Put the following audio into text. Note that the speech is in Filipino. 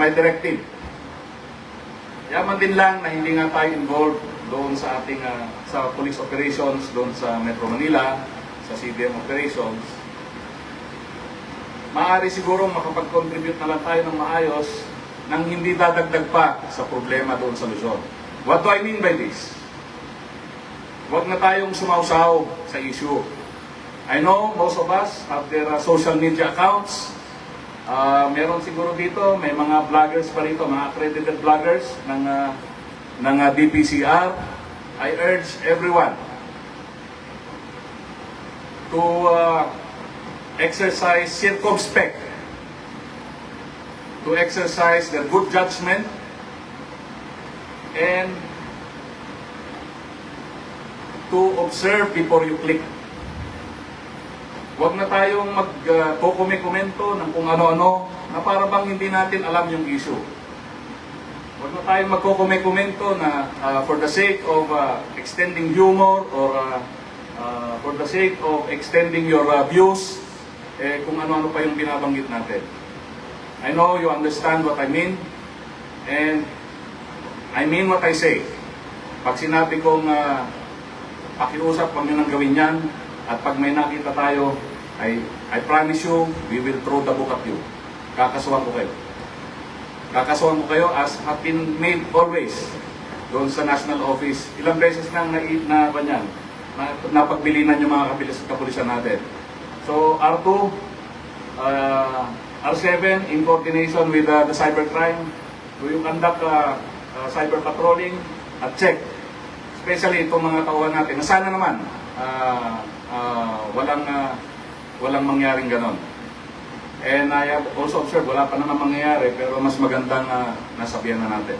my directive. Yaman din lang na hindi nga tayo involved doon sa ating ah, sa police operations doon sa Metro Manila, sa CDM operations. Maaari siguro makapag-contribute na lang tayo ng maayos nang hindi dadagdag pa sa problema doon sa Luzon. What do I mean by this? Huwag na tayong sumausaw sa issue. I know most of us have their uh, social media accounts. Uh, meron siguro dito, may mga vloggers pa rito, mga accredited vloggers ng, uh, ng uh, DPCR. I urge everyone to uh, exercise circumspect, to exercise their good judgment, and to observe before you click. Huwag na tayong mag-komento ng kung ano-ano na para bang hindi natin alam yung issue. Huwag na tayong magko-komento na uh, for the sake of uh, extending humor or uh, uh, for the sake of extending your uh, views, eh, kung ano-ano pa yung binabanggit natin. I know you understand what I mean and I mean what I say. Pag sinabi kong uh, pakiusap, huwag nyo nang gawin yan. At pag may nakita tayo, I, I promise you, we will throw the book at you. Kakasuhan ko kayo. Kakasuhan ko kayo as have been made always doon sa national office. Ilang beses nang na, na, ba yan, na, napagbilinan yung mga kapilis, kapulisan natin. So R2, uh, R7 in coordination with uh, the cybercrime, we will conduct uh, uh, cyber patrolling at check especially itong mga tauhan natin, na sana naman ah, ah, walang ah, walang mangyaring ganon. And I have also observed, wala pa naman mangyayari, pero mas magandang uh, nasabihan na natin.